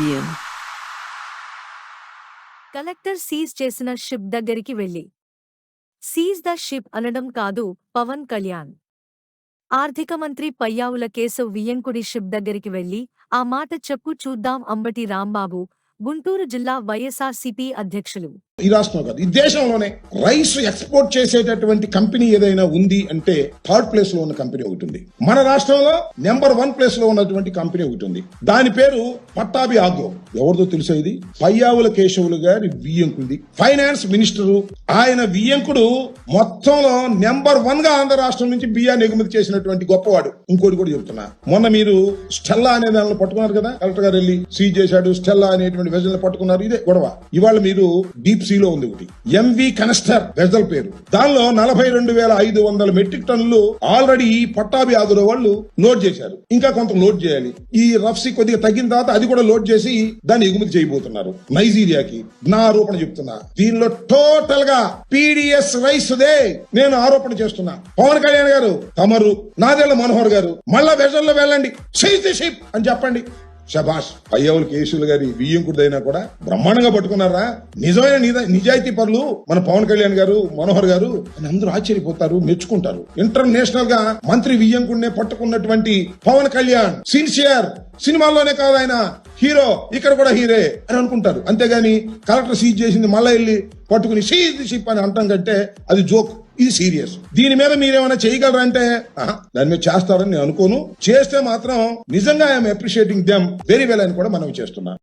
Interview collector seize చేసిన ship దగ్గరికి వెళ్ళి. సీజ్ ద షిప్ అనడం కాదు పవన్ కళ్యాణ్. ఆర్థిక మంత్రి పయ్యావుల కేశవ్ వియ్యంకుడి షిప్ దగ్గరికి వెళ్ళి ఆ మాట చెప్పు చూద్దాం అంబటి రాంబాబు గుంటూరు జిల్లా వైఎస్ఆర్సీపీ అధ్యక్షులు. ఈ రాష్ట్రం కాదు. ఈ దేశంలోనే రైస్ ఎక్స్పోర్ట్ చేసేటటువంటి కంపెనీ ఏదైనా ఉంది అంటే థర్డ్ ప్లేస్లో ఉన్న కంపెనీ ఒకటి ఉంది. మన రాష్ట్రంలో నెంబర్ వన్ ప్లేస్లో ఉన్నటువంటి కంపెనీ ఒకటి ఉంది. దాని పేరు పట్టాభి ఆగ్రో. ఎవరిదో తెలుసా ఇది? పయ్యావుల కేశవులు గారి వియ్యంకుడిది. Finance minister. ఆయన వియ్యంకుడు మొత్తంలో నెంబర్ వన్గా ఆంధ్ర రాష్ట్రం నుంచి బియ్యాన్ని ఎగుమతి చేసినటువంటి గొప్పవాడు. ఇంకోటి కూడా చెప్తున్నా. మొన్న మీరు స్టెల్లా అనే దానిలో పట్టుకున్నారు కదా? కలెక్టర్ గారు వెళ్ళి సీజ్ చేశాడు. స్టెల్లా అనేటువంటి వెజల్ పట్టుకున్నారు. ఇదే గొడవ. ఇవాళ మీరు డీప్ సీలో ఉంది ఒకటి. ఎంవి కనస్టర్ వెజల్ పేరు. దానిలో నలభై రెండు వేల ఐదు వందల మెట్రిక్ టన్నులు ఆల్రెడీ పట్టాభి ఆదుల వాళ్ళు లోడ్ చేశారు. ఇంకా కొంత లోడ్ చేయాలి. ఈ రఫ్సీ కొద్దిగా తగ్గిన తర్వాత అది కూడా లోడ్ చేసి దాన్ని ఎగుమతి చేయబోతున్నారు. నైజీరియాకి నా ఆరోపణ చెప్తున్నా. దీనిలో టోటల్గా పీడిఎస్ రైస్ దే నేను ఆరోపణ చేస్తున్నా. పవన్ కళ్యాణ్ గారు తమరు నాదేళ్ళ మనోహర్ గారు మళ్ళా వెజల్లో వెళ్ళండి. సైజ్ ది షిప్ అని చెప్పండి. శభాష్ పయ్యవులు కేసులు గారి వియ్యంకుడిదైనా కూడా బ్రహ్మాండంగా పట్టుకున్నారా? నిజమైన నిజ- నిజాయితీ పరులు మన పవన్ కళ్యాణ్ గారు మనోహర్ గారు అని అందరూ ఆశ్చర్యపోతారు మెచ్చుకుంటారు. ఇంటర్నేషనల్గా మంత్రి వియ్యంకుడినే పట్టుకున్నటువంటి పవన్ కళ్యాణ్ సిన్సియర్ సినిమాల్లోనే కాదు ఆయన హీరో ఇక్కడ కూడా హీరే అని అనుకుంటారు. అంతేగాని కలెక్టర్ సీజ్ చేసింది మళ్ళీ వెళ్ళి పట్టుకుని సీజ్ ది షిప్ అని అంటాం కంటే అది జోక్. ఇది సీరియస్. దీని మీద మీరేమైనా చేయగలరా అంటే దాని మీద చేస్తారని నేను అనుకోను. చేస్తే మాత్రం నిజంగా I'm appreciating them very well అని కూడా మనం చేస్తున్నాం.